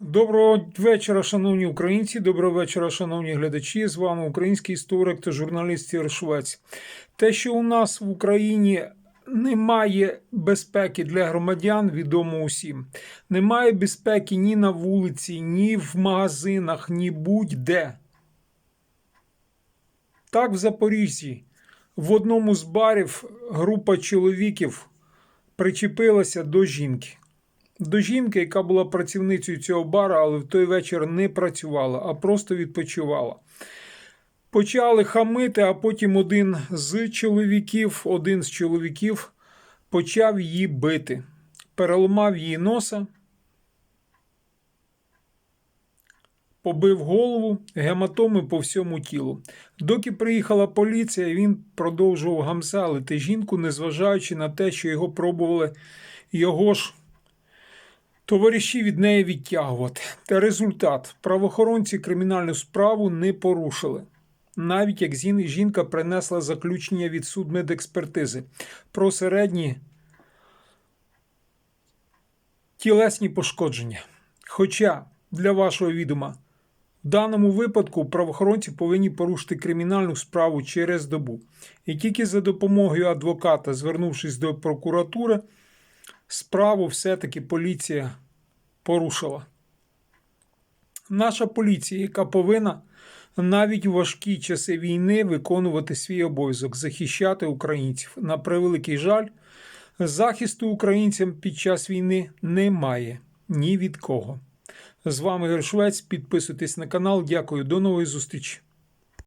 Доброго вечора, шановні українці. Доброго вечора, шановні глядачі. З вами український історик та журналіст Ігор Швець. Те, що у нас в Україні немає безпеки для громадян, відомо усім. Немає безпеки ні на вулиці, ні в магазинах, ні будь-де. Так, в Запоріжжі в одному з барів група чоловіків причепилася до жінки. До жінки, яка була працівницею цього бара, але в той вечір не працювала, а просто відпочивала. Почали хамити, а потім один з чоловіків, один з чоловіків почав її бити, переламав її носа, побив голову, гематоми по всьому тілу. Доки приїхала поліція, він продовжував гамселити жінку, незважаючи на те, що його пробували його ж товариші від неї відтягувати. Та результат: правоохоронці кримінальну справу не порушили. Навіть як жінка принесла заключення від судмедекспертизи про середні тілесні пошкодження. Хоча для вашого відома, в даному випадку правоохоронці повинні порушити кримінальну справу через добу. І тільки за допомогою адвоката, звернувшись до прокуратури, справу все-таки поліція порушила. Наша поліція, яка повинна навіть у важкі часи війни виконувати свій обов'язок, захищати українців. На превеликий жаль, захисту українцям під час війни немає ні від кого. З вами Ігор Швець. Підписуйтесь на канал. Дякую. До нової зустрічі.